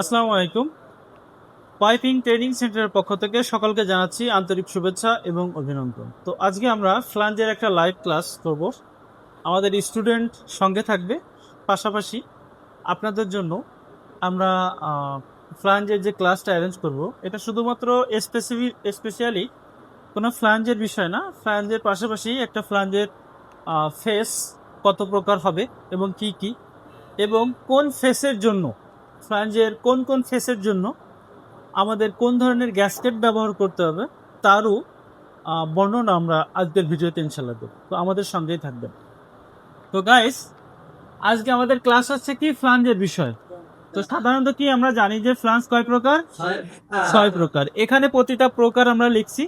আসসালামু আলাইকুম। Piping training সেন্টারের পক্ষ থেকে সকলকে জানাচ্ছি আন্তরিক শুভেচ্ছা এবং অভিনন্দন। তো আজকে আমরা ফ্লাঞ্জের একটা লাইভ ক্লাস করব। আমাদের স্টুডেন্ট সঙ্গে থাকবে। পাশাপাশি আপনাদের জন্য আমরা ফ্লাঞ্জের যে ক্লাসটা অ্যারেঞ্জ করব, এটা শুধুমাত্র স্পেসিফিক স্পেশালি কোনো ফ্লাঞ্জের বিষয় না, ফ্লাঞ্জের পাশাপাশি একটা ফ্লাঞ্জের ফেস কত প্রকার হবে এবং কি কি এবং কোন ফেসের জন্য ফ্লাঞ্জের কোন কোন ফেসের জন্য আমাদের কোন ধরনের গ্যাসকেট ব্যবহার করতে হবে তারও বর্ণনা আমরা আজকের ভিডিওতে ইনশাল্লাহ দেবো। তো আমাদের সঙ্গেই থাকবেন। তো গাইস আজকে আমাদের ক্লাস হচ্ছে কি ফ্লাঞ্জের বিষয়। তো সাধারণত কি আমরা জানি যে ফ্লাঞ্জ কয় প্রকার? ছয় প্রকার। এখানে প্রতিটা প্রকার আমরা লিখছি।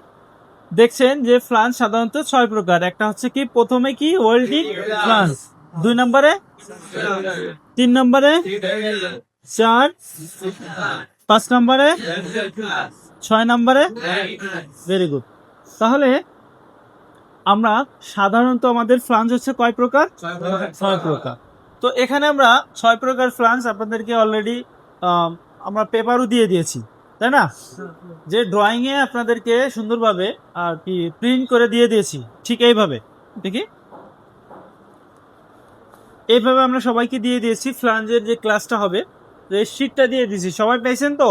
দেখছেন যে ফ্লাঞ্জ সাধারণত ছয় প্রকার। একটা হচ্ছে কি প্রথমে কি ওয়েল্ডিং ফ্লাঞ্জ দুই নম্বরে? তিন নম্বরে? চার। পাঁচ নম্বরে? ছয় নম্বরে? ভেরি গুড তাহলে আমরা সাধারণত আমাদের ফ্লাঞ্জ হচ্ছে কয় প্রকার? ছয় প্রকার। তো এখানে আমরা ছয় প্রকার ফ্লাঞ্জ আপনাদেরকে অলরেডি আমরা পেপারও দিয়ে দিয়েছি, তাই না? যে ড্রয়িং এ আপনাদেরকে সুন্দরভাবে, আর কি প্রিন্ট করে দিয়ে দিয়েছি, ঠিক এইভাবে, দেখি। এইভাবে আমরা সবাইকে দিয়ে দিয়েছি ফ্লাঞ্জের যে ক্লাসটা হবে শিটটা দিয়ে দিয়েছি সবাই পেয়েছেন তো?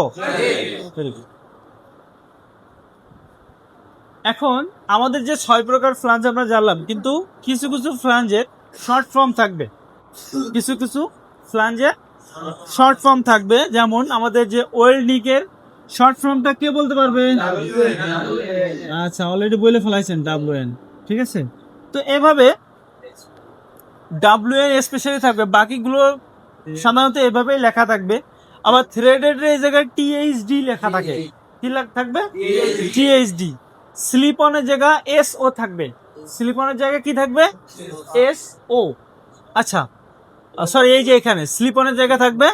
এখন আমাদের যে ছয় প্রকার ফ্লাঞ্জ আমরা জানলাম, কিন্তু কিছু কিছু ফ্লাঞ্জের শর্ট ফর্ম থাকবে। কিছু কিছু ফ্লাঞ্জের শর্ট ফর্ম থাকবে। যেমন আমাদের যে ওয়েল নিকের শর্ট ফর্মটা কে বলতে পারবে? আচ্ছা অলরেডি বলে ফেলাইছেন ডাব্লু এন ঠিক আছে? তো এভাবে ডাব্লু এন স্পেশালি থাকবে। বাকিগুলো সাধারণত এভাবেই লেখা থাকবে। আবার থ্রেডেড এই জায়গায় টিএইচডি লেখা থাকে। কি লেখা থাকবে? টিএইচডি স্লিপ অনের জায়গা এস ও থাকবে। স্লিপ অনের জায়গায় কি থাকবে? এস ও আচ্ছা সরি এই যে এখানে স্লিপ অনের জায়গা থাকবে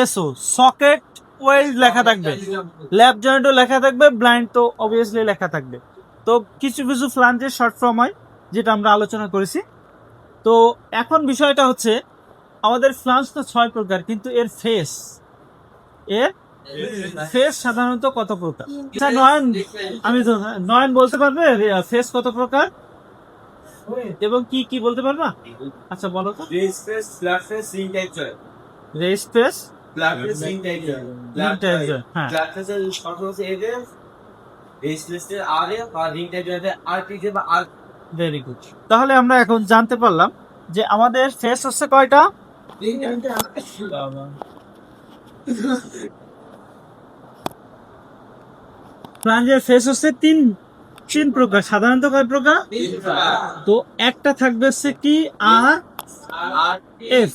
এস ও সকেট ওয়েল্ড লেখা থাকবে। ল্যাব জয়েন্টও লেখা থাকবে। ব্লাইন্ড তো অবভিয়াসলি লেখা থাকবে। তো কিছু কিছু ফ্লাঞ্জের শর্ট ফর্ম হয় যেটা আমরা আলোচনা করেছি। তো এখন বিষয়টা হচ্ছে আমাদের ফ্লাঞ্জ তো ছয় প্রকার কিন্তু এর ফেস। এর ফেস সাধারণত কত প্রকার? আচ্ছা নয়ন আমি তো নয়ন বলতে পারবে? ফেস কত প্রকার? এবং কি কি বলতে পারবা? আচ্ছা বলো তো। হ্যাঁ। হচ্ছে এর আর বা ভেরি গুড তাহলে আমরা এখন জানতে পারলাম যে আমাদের ফেস হচ্ছে কয়টা? ফ্লাঞ্জের ফেস হচ্ছে তিন তিন প্রকার সাধারণত কয় প্রকার? তো একটা থাকবে হচ্ছে কি? আর আর এফ।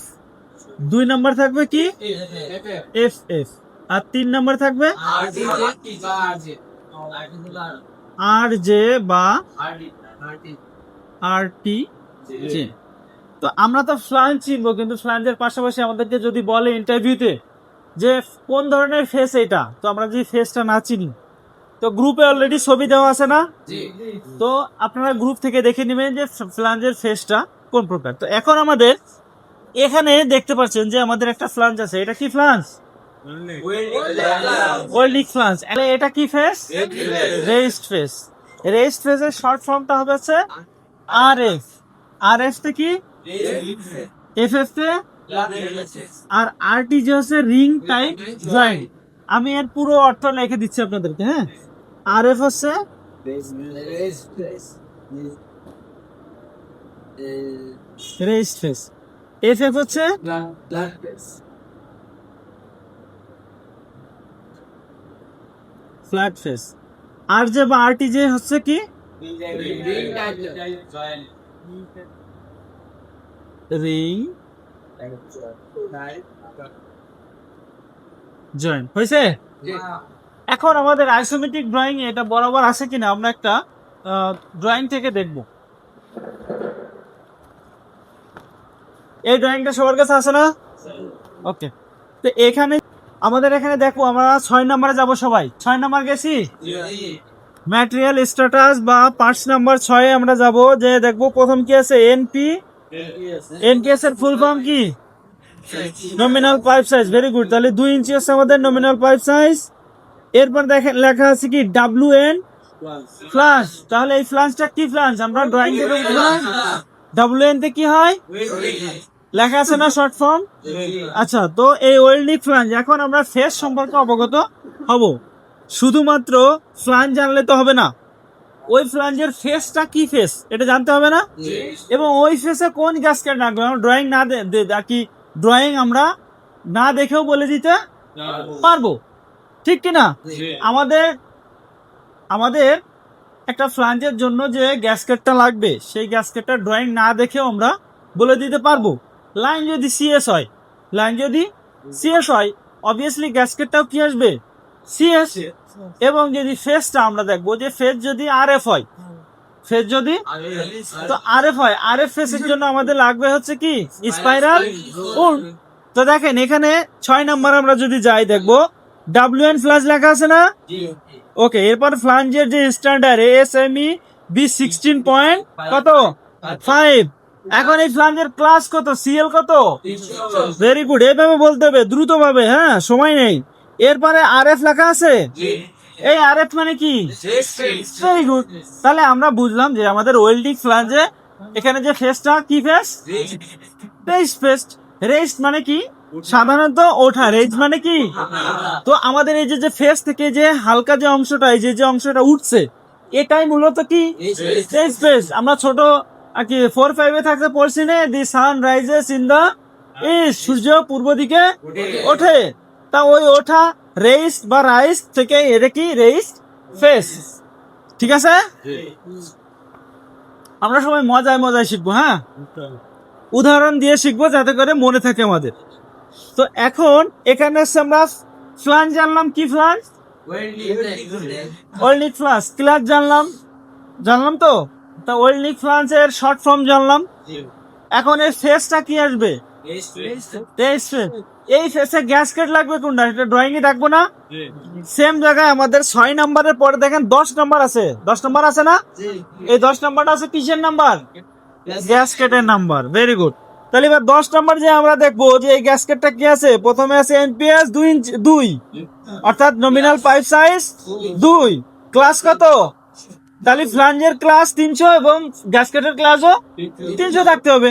দুই নাম্বার থাকবে কি? F F. আর তিন নাম্বার থাকবে? আর জে বা আর টি জে। তো আমরা তো ফ্লান চিনবো কিন্তু ফ্লাঞ্জের পাশাপাশি আমাদেরকে যদি বলে ইন্টারভিউতে যে কোন ধরনের ফেস এটা তো আমরা যদি ফেসটা না চিনি। তো গ্রুপে অলরেডি ছবি দেওয়া আছে না? তো আপনারা গ্রুপ থেকে দেখে নেবেন যে ফ্লাঞ্জের ফেসটা কোন প্রকার। তো এখন আমাদের এখানে দেখতে পাচ্ছেন যে আমাদের একটা ফ্লাঞ্জ আছে। এটা কি ফ্লাঞ্জ ওয়েল্ডিক ফ্লাঞ্জ এটা কি ফেস রেস্ট ফেস রেস্ট ফেসের শর্ট ফর্মটা হবে হচ্ছে আর এফ আর এফ তে কি? এফ এফ তে? আর আর টি যে হচ্ছে রিং টাইপ জয়েন্ট আমি এর পুরো অর্থ লিখে দিচ্ছি আপনাদেরকে হ্যাঁ? আর এফ হচ্ছে রেস্ট ফেস এফ এফ হচ্ছে ফ্ল্যাট ফেস আর যে বা আর টি যে হচ্ছে কি? রিং জয়েন্ট হয়েছে? এখন আমাদের আইসোমেট্রিক ড্রয়িং এটা বরাবর আছে কিনা? আমরা একটা ড্রয়িং থেকে দেখব। এই ড্রয়িংটা সবার কাছে আছে না? ওকে তো এখানে আমাদের এখানে দেখো আমরা ছয় নাম্বারে যাব সবাই। ছয় নাম্বার গেছি? ম্যাটেরিয়াল স্ট্যাটাস বা পার্টস নাম্বার ছয়ে আমরা যাব যে দেখব প্রথম কি আছে? এনপি এনপিএস এর ফুল ফর্ম কি? Nominal pipe size very good তাহলে দুই ইঞ্চি আছে আমাদের নমিনাল পাইপ সাইজ এরপর দেখেন লেখা আছে কি? ডাব্লিউ এন ফ্লাশ তাহলে এই ফ্লাশটা কি ফ্লাশ আমরা ড্রয়িং করে ডাব্লিউ এন তে কি হয়? লেখা আছে না শর্ট ফর্ম আচ্ছা তো এই ওয়েল্ডিং ফ্লাঞ্জ এখন আমরা ফেস সম্পর্কে অবগত হব। শুধুমাত্র ফ্লাঞ্জ জানলে তো হবে না। ওই ফ্লাঞ্জের ফেসটা কি ফেস এটা জানতে হবে না? এবং ওই ফেসে কোন গ্যাসকেট রাখব? ড্রয়িং না দে- দে- আর কি ড্রয়িং আমরা না দেখেও বলে দিতে পারব। ঠিক কি না? আমাদের আমাদের একটা ফ্লাঞ্জের জন্য যে গ্যাসকেটটা লাগবে সেই গ্যাসকেটটা ড্রয়িং না দেখেও আমরা বলে দিতে পারব। লাইন যদি সিএস হয় লাইন যদি সিএস হয় অবভিয়াসলি গ্যাসকেটটাও কি আসবে? সিএস এবং যদি ফেসটা আমরা দেখব যে ফেস যদি আর এফ হয় ফেস যদি তো আর এফ হয় আর এফ ফেসের জন্য আমাদের লাগবে হচ্ছে কি? স্পাইরাল উন তো দেখেন এখানে ছয় নাম্বার আমরা যদি যাই দেখব ডাব্লিউ এন ফ্লাশ লেখা আছে না? ওকে এরপর ফ্লাঞ্জের যে standard S M E B sixteen point কত? ফাইভ এখন এই ফ্লাঞ্জের ক্লাস কত? সিএল কত? ভেরি গুড এভাবে বলতে হবে দ্রুত ভাবে হ্যাঁ সময় নেই। এরপরে আর এফ লেখা আছে? এই আর এফ মানে কি? ভেরি গুড তাহলে আমরা বুঝলাম যে আমাদের ওয়েল্ডিং ফ্লাঞ্জে এখানে যে ফেসটা কি ফেস রেস্ট ফেস্ট রেস্ট মানে কি? সাধারণত ওঠা। রেজ মানে কি? তো আমাদের এই যে যে ফেস থেকে যে হালকা যে অংশটা এই যে যে অংশটা উঠছে এটাই মূলত কি? রেজ ফেস আমরা ছোট আর কি ফোর ফাইভে থাকতে পড়ছি না। The sun rises in the east সূর্য পূর্ব দিকে ওঠে। তা ওই ওঠা রেইস বা রাইস থেকে এটা কি রেইস ফেস ঠিক আছে? আমরা সবাই মজায় মজায় শিখব হ্যাঁ? উদাহরণ দিয়ে শিখব যাতে করে মনে থাকে আমাদের। তো এখন এখানে হচ্ছে আমরা ফ্লান জানলাম কি ফ্লান ওয়েলনিক ফ্লাস ক্লাস জানলাম। জানলাম তো? তা ওয়েলনিক ফ্লান্স এর শর্ট ফর্ম জানলাম। এখন এর ফেসটা কি আসবে? তেইশ এই ফেসে গ্যাসকেট লাগবে কোনটা? এটা ড্রয়িং এ রাখব না? সেম জায়গায় আমাদের ছয় নাম্বারের পরে দেখেন দশ নাম্বার আছে। দশ নাম্বার আছে না? এই দশ নাম্বারটা আছে কিসের নাম্বার? গ্যাসকেটের নাম্বার। ভেরি গুড তাহলে এবার দশ নাম্বার যে আমরা দেখব যে এই গ্যাসকেটটা কি আছে? প্রথমে আছে এনপিএস দুই ইঞ্চি দুই। অর্থাৎ নমিনাল পাইপ সাইজ দুই। ক্লাস কত? তাহলে ফ্লাঞ্জের ক্লাস তিনশো এবং গ্যাসকেটের ক্লাসও তিনশো থাকতে হবে।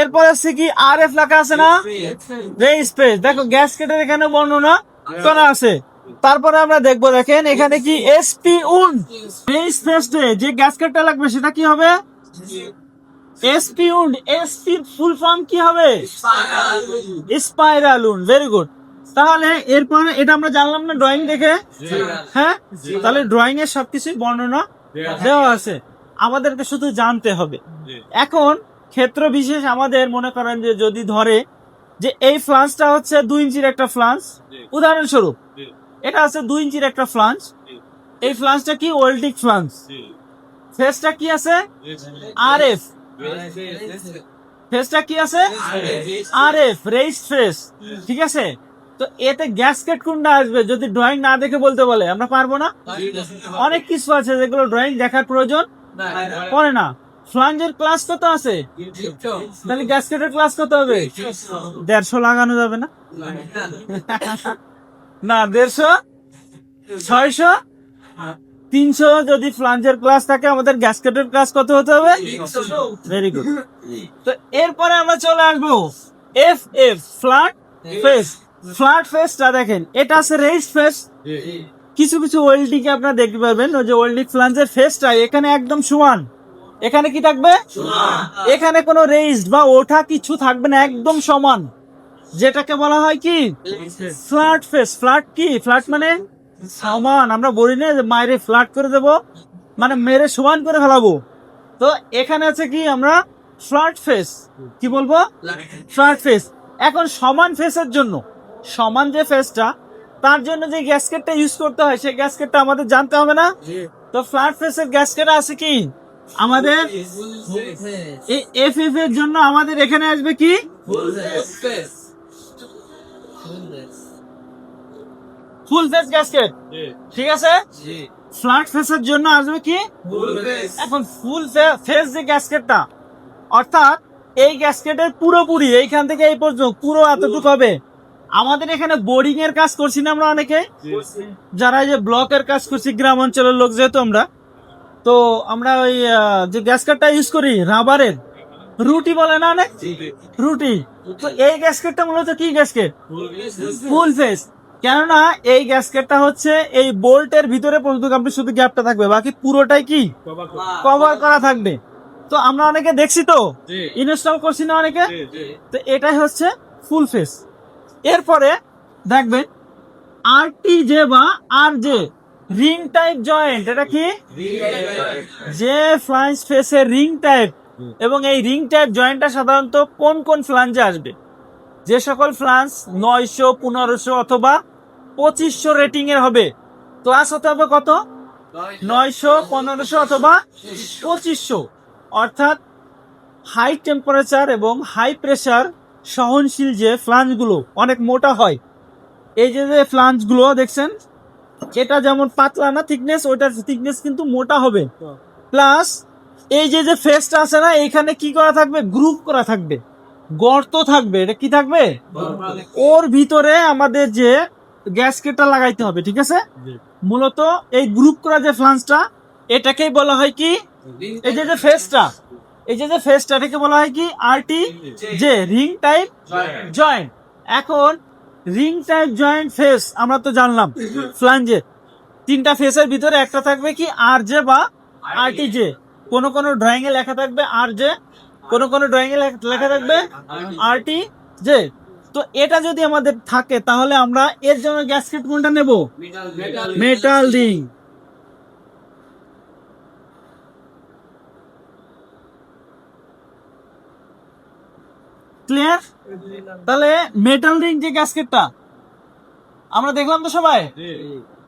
এরপর আছে কি আর এফ লেখা আছে না? রে স্পেস দেখো গ্যাসকেটের এখানে বর্ণনা করা আছে। তারপরে আমরা দেখব দেখেন এখানে কি এসপি উন। স্পেসে যে গ্যাসকেটটা লাগবে সেটা কি হবে? এসপি উন। এসপি ফুল ফর্ম কি হবে? স্পাইরাল উন। ভেরি গুড তাহলে এরপরে এটা আমরা জানলাম না ড্রয়িং দেখে? হ্যাঁ? তাহলে ড্রয়িং এর সবকিছুই বর্ণনা দেওয়া আছে। আমাদেরকে শুধু জানতে হবে। এখন ক্ষেত্র বিশেষ আমাদের মনে করেন যে যদি ধরে যে এই ফ্লান্সটা হচ্ছে দুই ইঞ্চির একটা ফ্লান্স উদাহরণস্বরূপ এটা আছে দুই ইঞ্চির একটা ফ্লান্স এই ফ্লান্সটা কি ওয়েল্ডিক ফ্লান্স ফেসটা কি আছে? আর এফ ফেসটা কি আছে? আর এফ রেইস ফেস ঠিক আছে? তো এতে গ্যাসকেট কোনটা আসবে? যদি ড্রয়িং না দেখে বলতে বলে, আমরা পারব না? অনেক কিছু আছে যেগুলো ড্রয়িং দেখার প্রয়োজন পড়ে না। ফ্লাঞ্জের ক্লাস কত আছে? তাহলে গ্যাসকেটের ক্লাস কত হবে? দেড়শো লাগানো যাবে না? না, দেড়শো? ছয়শো? তিনশো যদি ফ্লাঞ্জের ক্লাস থাকে, আমাদের গ্যাসকেটের ক্লাস কত হতে হবে? ভেরি গুড তো এরপরে আমরা চলে আসব F F flat face flat ফেসটা দেখেন এটা আছে রেইস ফেস কিছু কিছু ওয়েল্ডিং কে আপনারা দেখতে পারবেন ওই যে ওয়েল্ডিং ফ্লাঞ্জের ফেসটা এখানে একদম সমান। এখানে কি থাকবে? এখানে কোনো রেইসড বা ওঠা কিছু থাকবে না একদম সমান। যেটাকে বলা হয় কি? ফ্ল্যাট ফেস ফ্ল্যাট কি? ফ্ল্যাট মানে সমান। আমরা বলি না যে মায়ের ফ্ল্যাট করে দেব মানে মেরে সমান করে ফেলাবো। তো এখানে আছে কি আমরা? ফ্ল্যাট ফেস কি বলব? ফ্ল্যাট ফেস এখন সমান ফেসের জন্য। সমান যে ফেসটা তার জন্য যে গ্যাসকেটটা ইউজ করতে হয় সেই গ্যাসকেটটা আমাদের জানতে হবে না? তো ফ্ল্যাট ফেসের গ্যাসকেট আছে কি? আমাদের এফ এফ এর জন্য আমাদের এখানে আসবে কি? ফুল ফেস গ্যাসকেট ঠিক আছে? ফ্ল্যাট ফেসের জন্য আসবে কি? এখন ফুল ফেস যে গ্যাসকেটটা অর্থাৎ এই গ্যাসকেটের পুরোপুরি এইখান থেকে এই পর্যন্ত পুরো এতটুকু হবে। আমাদের এখানে বোর্ডিং এর কাজ করছি না আমরা অনেকে? যারা এই যে ব্লকের কাজ করছি গ্রাম অঞ্চলের লোক যেহেতু আমরা তো আমরা ওই যে গ্যাসকেটটা ইউজ করি রাবারের রুটি বলে না অনেক? রুটি। তো এই গ্যাসকেটটা মূলত কি গ্যাসকেট ফুল ফেস কেননা এই গ্যাসকেটটা হচ্ছে এই বোল্টের ভিতরে পর্যন্ত আপনি শুধু গ্যাপটা থাকবে বাকি পুরোটাই কি? কভার করা। থাকবে। তো আমরা অনেকে দেখছি তো? ইনস্টল করছি না অনেকে? তো এটাই হচ্ছে ফুল ফেস এরপরে দেখবেন আর টি জে বা R J ring type joint এটা কি? যে ফ্লাঞ্জ ফেসের রিং টাইপ এবং এই রিং টাইপ জয়েন্টটা সাধারণত কোন কোন ফ্লাঞ্জে আসবে? যে সকল ফ্লাঞ্জ নয়শো, পনেরোশো অথবা পঁচিশশো রেটিং এর হবে। ক্লাস হতে হবে কত? নয়শো, পনেরোশো অথবা পঁচিশশো। অর্থাৎ হাই টেম্পারেচার এবং হাই প্রেসার সহনশীল যে ফ্লাঞ্জগুলো অনেক মোটা হয় এই যে যে ফ্লাঞ্জগুলো দেখছেন এটা যেমন পাতলা না থিকনেস ওইটার থিকনেস কিন্তু মোটা হবে। প্লাস এই যে যে ফেসটা আছে না এইখানে কি করা থাকবে? গ্রুপ করা থাকবে। গর্ত থাকবে। এটা কি থাকবে? ওর ভিতরে আমাদের যে গ্যাসকেটটা লাগাইতে হবে ঠিক আছে? মূলত এই গ্রুপ করা যে ফ্লান্সটা এটাকেই বলা হয় কি? এই যে যে ফেসটা এই যে যে ফেসটা এটাকে বলা হয় কি? আরটি যে রিং টাইপ জয়েন্ট এখন রিং টাইপ জয়েন্ট ফেস আমরা তো জানলাম ফ্লাঞ্জে তিনটা ফেসের ভিতরে একটা থাকবে কি আর জে বা আরটি জে কোন কোন ড্রয়িং এ লেখা থাকবে আর জে কোন কোন ড্রয়িং এ লেখা- লেখা থাকবে আরটি জে তো এটা যদি আমাদের থাকে তাহলে আমরা এর জন্য গ্যাসকেট কোনটা নেব? মেটাল রিং ক্লিয়ার তাহলে মেটাল রিং যে গ্যাসকেটটা আমরা দেখলাম তো সবাই?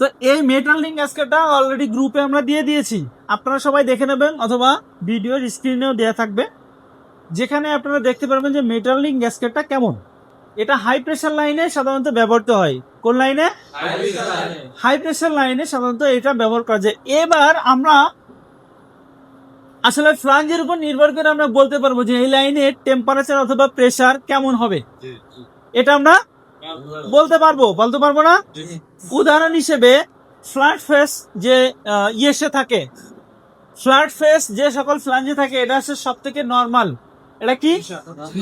তো এই মেটাল রিং গ্যাসকেটটা অলরেডি গ্রুপে আমরা দিয়ে দিয়েছি। আপনারা সবাই দেখে নেবেন অথবা ভিডিওর স্ক্রিনেও দেওয়া থাকবে। যেখানে আপনারা দেখতে পারবেন যে মেটাল রিং গ্যাসকেটটা কেমন। এটা হাই প্রেসার লাইনে সাধারণত ব্যবহৃত হয়। কোন লাইনে হাই প্রেসার লাইনে সাধারণত এটা ব্যবহার করা যায়। এবার আমরা আসলে ফ্লাঞ্জের উপর নির্ভর করে আমরা বলতে পারব যে এই লাইনের টেম্পারেচার অথবা প্রেসার কেমন হবে। এটা আমরা বলতে পারব বলতে পারব না? উদাহরণ হিসেবে ফ্ল্যাট ফেস যে ইয়েসে থাকে ফ্ল্যাট ফেস যে সকল ফ্লাঞ্জে থাকে এটা হচ্ছে সব থেকে নর্মাল এটা কি?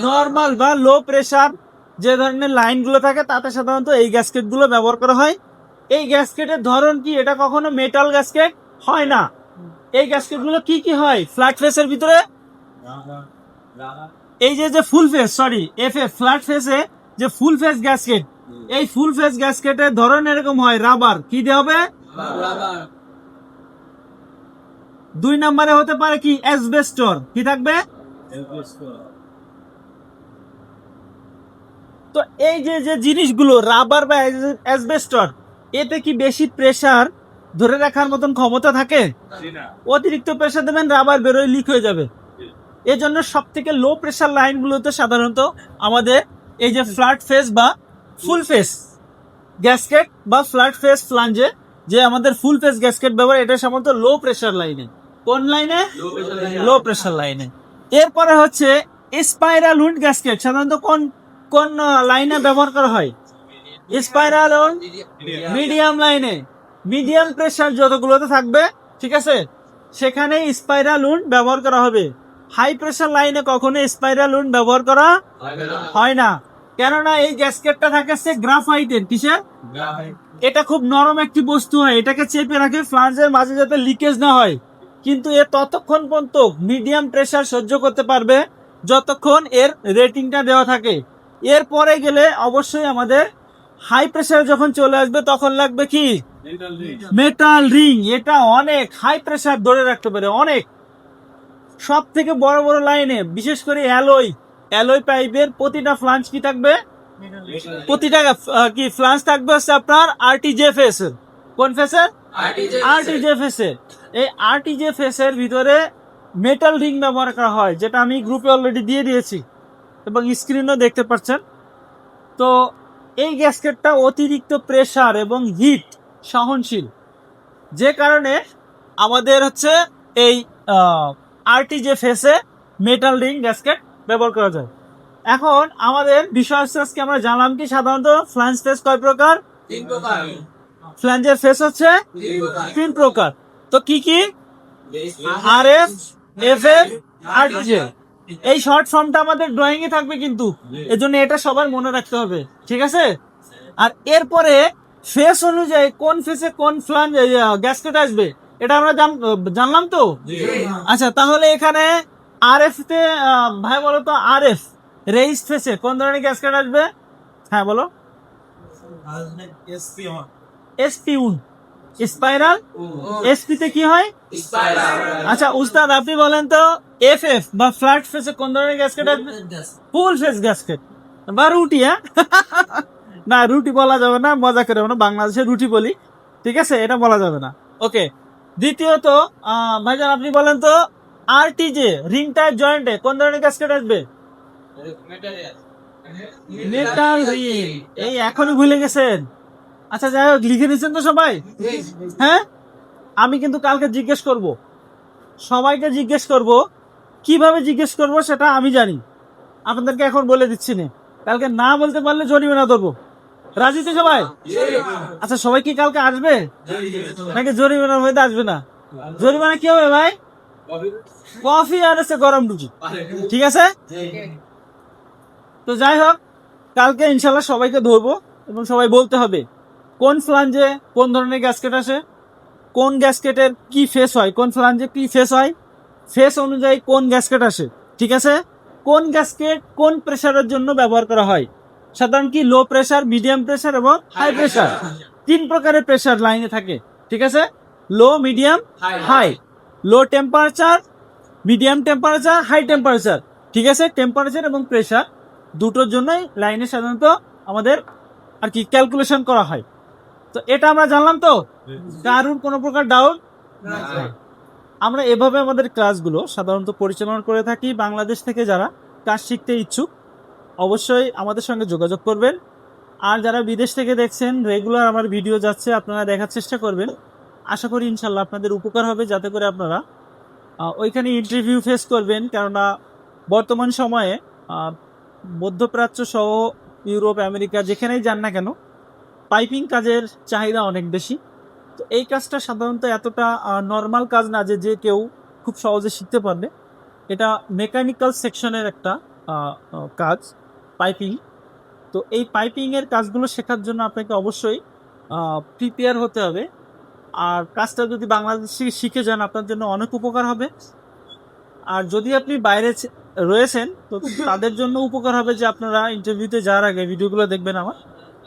নর্মাল বা লো প্রেসার যে ধরনের লাইনগুলো থাকে তাতে সাধারণত এই গ্যাসকেটগুলো ব্যবহার করা হয়। এই গ্যাসকেটের ধরন কি? এটা কখনো মেটাল গ্যাসকেট হয় না। এই গ্যাসকেটগুলো কি কি হয়? ফ্ল্যাট ফেসের ভিতরে? এই যে যে ফুল ফেস সরি এফ এ ফ্ল্যাট ফেসে যে ফুল ফেস গ্যাসকেট এই ফুল ফেস গ্যাসকেটের ধরন এরকম হয় রাবার কি দিয়ে হবে? দুই নম্বরে হতে পারে কি? অ্যাসবেস্টর কি থাকবে? তো এই যে যে জিনিসগুলো রাবার বা অ্যাসবেস্টর এতে কি বেশি প্রেসার ধরে রাখার মতন ক্ষমতা থাকে অতিরিক্ত প্রেশার দেবেন রাবার বেরোয় লিক হয়ে যাবে। এজন্য সব থেকে লো প্রেসার লাইনগুলোতে সাধারণত আমাদের এই যে ফ্ল্যাট ফেস বা ফুল ফেস গ্যাসকেট বা ফ্ল্যাট ফেস ফ্লাঞ্জে যে আমাদের ফুল ফেস গ্যাসকেট ব্যবহার এটা সাধারণত লো প্রেশার লাইনে কোন লাইনে লো প্রেশার লাইনে এরপরে হচ্ছে স্পাইরাল উইন্ড গ্যাসকেট সাধারণত কোন কোন লাইনে ব্যবহার করা হয়? স্পাইরাল মিডিয়াম লাইনে মিডিয়াম প্রেশার যতগুলোতে থাকবে ঠিক আছে? সেখানে স্পাইরাল উন্ড ব্যবহার করা হবে। হাই প্রেশার লাইনে কখনো স্পাইরাল উন্ড ব্যবহার করা হয় না। কেননা এই গ্যাসকেটটা থাকে হচ্ছে গ্রাফাইটের কিসের? এটা খুব নরম একটি বস্তু হয়। এটাকে চেপে রাখে ফ্লান্সের মাঝে যাতে লিকেজ না হয়। কিন্তু এ ততক্ষণ পর্যন্ত মিডিয়াম প্রেশার সহ্য করতে পারবে যতক্ষণ এর রেটিংটা দেওয়া থাকে। এরপরে গেলে অবশ্যই আমাদের হাই প্রেসার যখন চলে আসবে তখন লাগবে কি? মেটাল রিং এটা অনেক হাই প্রেসার ধরে রাখতে পারে অনেক। সব থেকে বড় বড় লাইনে বিশেষ করে অ্যালয় অ্যালয় পাইপের প্রতিটা ফ্লাঞ্চ কি থাকবে? প্রতিটা কি ফ্লাঞ্চ থাকবে হচ্ছে আপনার আরটিজে ফেস কোন ফেসের আরটিজে ফেসে এই আরটিজে ফেসের ভিতরে মেটাল রিং ব্যবহার করা হয় যেটা আমি গ্রুপে অলরেডি দিয়ে দিয়েছি। এবং স্ক্রিনও দেখতে পাচ্ছেন। তো এই গ্যাসকেটটা অতিরিক্ত প্রেসার এবং হিট সহনশীল। যে কারণে আমাদের হচ্ছে এই আরটিজে ফেসে মেটাল রিং গ্যাসকেট ব্যবহার করা যায়। এখন আমাদের বিষয় আজকে আমরা জানলাম কি সাধারণত ফ্ল্যাঞ্জ ফেস কয় প্রকার? তিন প্রকার। ফ্ল্যাঞ্জের ফেস হচ্ছে তিন প্রকার। তো কি কি? R F F F R J এই শর্ট ফর্মটা আমাদের ড্রয়িং এ থাকবে কিন্তু। এজন্য এটা সবার মনে রাখতে হবে ঠিক আছে? আর এরপরে ফেস অনুযায়ী কোন ফেসে কোন ফ্লান গ্যাসকেট আসবে এটা আমরা জানলাম তো? আচ্ছা তাহলে এখানে আর এফ তে ভাই বলো তো আর এফ রেইস ফেসে কোন ধরনের গ্যাসকেট আসবে? হ্যাঁ বলো। এসপি উন। স্পাইরাল এসপি তে কি হয়? আচ্ছা উস্তাদ আপনি বলেন তো এফ এফ বা ফ্ল্যাট ফেসে কোন ধরনের গ্যাসকেট ফুল ফেস গ্যাসকেট বা রুটি হ্যাঁ? না রুটি বলা যাবে না মজা করে না বাংলাদেশে রুটি বলি ঠিক আছে? এটা বলা যাবে না। ওকে দ্বিতীয়ত ভাইজান আপনি বলেন তো R T J ring type জয়েন্টে কোন ধরনের গ্যাসকেট আসবে? মেটাল রিং এই এখনই ভুলে গেছেন। আচ্ছা যাই হোক লিখে নিয়েছেন তো সবাই? হ্যাঁ? আমি কিন্তু কালকে জিজ্ঞেস করব। সবাইকে জিজ্ঞেস করব কীভাবে জিজ্ঞেস করব সেটা আমি জানি। আপনাদেরকে এখন বলে দিচ্ছি না। কালকে না বলতে পারলে জরিমানা ধরবো। রাজি তো সবাই? আচ্ছা সবাই কি কালকে আসবে? নাকি জরিমানার মধ্যে আসবে না? জরিমানা কি হবে ভাই? কফি আর আছে গরম রুটি। ঠিক আছে? তো যাই হোক, কালকে ইনশাল্লাহ সবাইকে ধরবো এবং সবাই বলতে হবে, কোন ফ্লাঞ্জে কোন ধরনের গ্যাসকেট আসে, কোন গ্যাসকেটের কি ফেস হয়, কোন ফ্লাঞ্জে কি ফেস হয় ফেস অনুযায়ী কোন গ্যাসকেট আসে ঠিক আছে? কোন গ্যাসকেট কোন প্রেসারের জন্য ব্যবহার করা হয়? সাধারণ কি লো প্রেসার মিডিয়াম প্রেসার এবং হাই প্রেসার তিন প্রকারের প্রেসার লাইনে থাকে ঠিক আছে? Low medium high low temperature medium temperature high temperature ঠিক আছে? টেম্পারেচার এবং প্রেসার দুটোর জন্যই লাইনে সাধারণত আমাদের আর কি ক্যালকুলেশন করা হয়। তো এটা আমরা জানলাম তো? কারুর কোনো প্রকার ডাউট আমরা এভাবে আমাদের ক্লাসগুলো সাধারণত পরিচালনা করে থাকি। বাংলাদেশ থেকে যারা কাজ শিখতে ইচ্ছুক, অবশ্যই আমাদের সঙ্গে যোগাযোগ করবেন। আর যারা বিদেশ থেকে দেখছেন রেগুলার আমার ভিডিও যাচ্ছে, আপনারা দেখার চেষ্টা করবেন। আশা করি ইনশাল্লাহ আপনাদের উপকার হবে, যাতে করে আপনারা ওইখানে ইন্টারভিউ ফেস করবেন। কেননা বর্তমান সময়ে মধ্যপ্রাচ্য সহ ইউরোপ, আমেরিকা, যেখানেই যান না কেন পাইপিং কাজের চাহিদা অনেক বেশি। তো এই কাজটা সাধারণত এতটা নর্মাল কাজ না যে যে কেউ খুব সহজে শিখতে পারবে এটা মেকানিক্যাল সেকশনের একটা কাজ পাইপিং তো এই পাইপিংয়ের কাজগুলো শেখার জন্য আপনাকে অবশ্যই প্রিপেয়ার হতে হবে। আর কাজটা যদি বাংলাদেশে শিখে যান, আপনার জন্য অনেক উপকার হবে। আর যদি আপনি বাইরে রয়েছেন, তো তাদের জন্য উপকার হবে যে, আপনারা ইন্টারভিউতে যাওয়ার আগে ভিডিওগুলো দেখবেন আমার।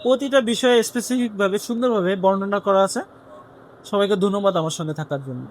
প্রতিটা বিষয়ে স্পেসিফিকভাবে সুন্দরভাবে বর্ণনা করা আছে। সবাইকে ধন্যবাদ আমার সঙ্গে থাকার জন্য।